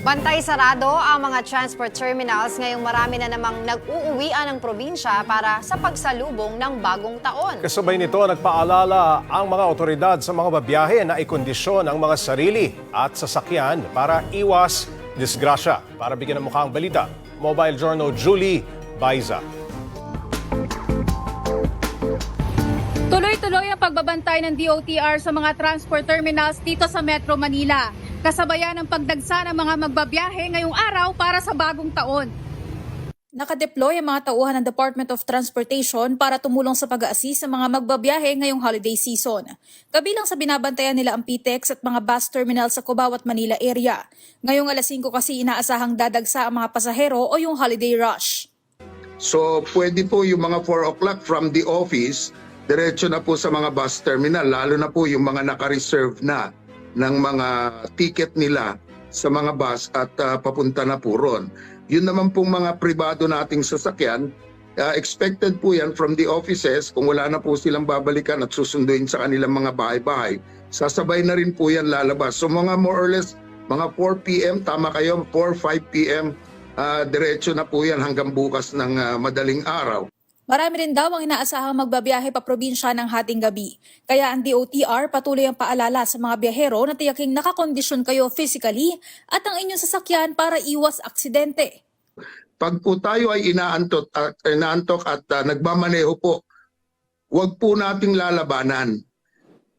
Bantay sarado ang mga transport terminals ngayong marami na namang nag-uuwian ng probinsya para sa pagsalubong ng bagong taon. Kasabay nito, nagpaalala ang mga otoridad sa mga babiyahe na ikondisyon ang mga sarili at sasakyan para iwas disgrasya. Para bigyan ng mukha ang balita, Mobile Journal Julie Baiza. Tuloy-tuloy ang pagbabantay ng DOTR sa mga transport terminals dito sa Metro Manila. Kasabayan ng pagdagsa ng mga magbabiyahe ngayong araw para sa bagong taon. Nakadeploy ang mga tauhan ng Department of Transportation para tumulong sa pag-assist sa mga magbabiyahe ngayong holiday season. Kabilang sa binabantayan nila ang PTEX at mga bus terminal sa Cubao at Manila area. Ngayong alas 5 kasi inaasahang dadagsa ang mga pasahero o yung holiday rush. So pwede po yung mga 4 o'clock from the office, diretso na po sa mga bus terminal, lalo na po yung mga naka-reserve na ng mga ticket nila sa mga bus at ah, papunta na po ron. Yun naman pong mga pribado nating sasakyan, ah, expected po yan from the offices kung wala na po silang babalikan at susunduin sa kanilang mga bahay-bahay. Sasabay na rin po yan lalabas. So mga more or less, mga 4 p.m., tama kayo, 4-5 p.m., ah, diretso na po yan hanggang bukas ng ah, madaling araw. Marami rin daw ang inaasahang magbabiyahe pa probinsya ng hating gabi. Kaya ang DOTR patuloy ang paalala sa mga biyahero na tiyaking nakakondisyon kayo physically at ang inyong sasakyan para iwas aksidente. Pag po tayo ay inaantot at inaantok at ah, nagmamaneho po, huwag po nating lalabanan.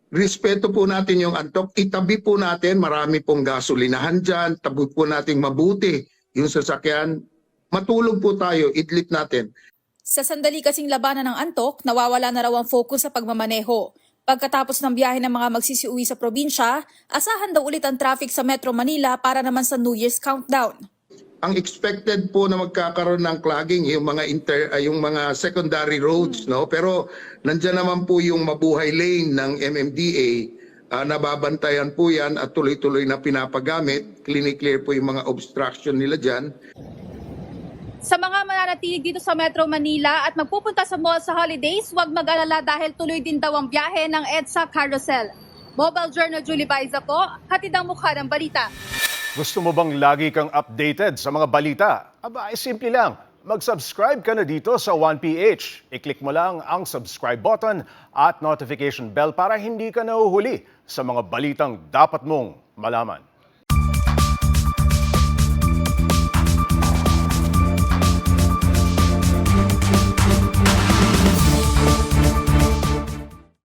Respeto po natin yung antok. Itabi po natin, marami pong gasolinahan dyan. Tabi po nating mabuti yung sasakyan. Matulog po tayo, idlit natin. Sa sandali kasing labanan ng antok, nawawala na raw ang focus sa pagmamaneho. Pagkatapos ng biyahe ng mga magsisiuwi sa probinsya, asahan daw ulit ang traffic sa Metro Manila para naman sa New Year's countdown. ang expected po na magkakaroon ng clogging yung mga inter ay yung mga secondary roads no pero nandiyan naman po yung mabuhay lane ng MMDA ah, nababantayan po yan at tuloy-tuloy na pinapagamit clear po yung mga obstruction nila diyan Sa mga mananatilig dito sa Metro Manila at magpupunta sa mall sa holidays, huwag mag-alala dahil tuloy din daw ang biyahe ng EDSA Carousel. Mobile Journal Julie Baiza po, hatid ang mukha ng balita. Gusto mo bang lagi kang updated sa mga balita? Aba, ay simple lang. Mag-subscribe ka na dito sa 1PH. I-click mo lang ang subscribe button at notification bell para hindi ka nahuhuli sa mga balitang dapat mong malaman.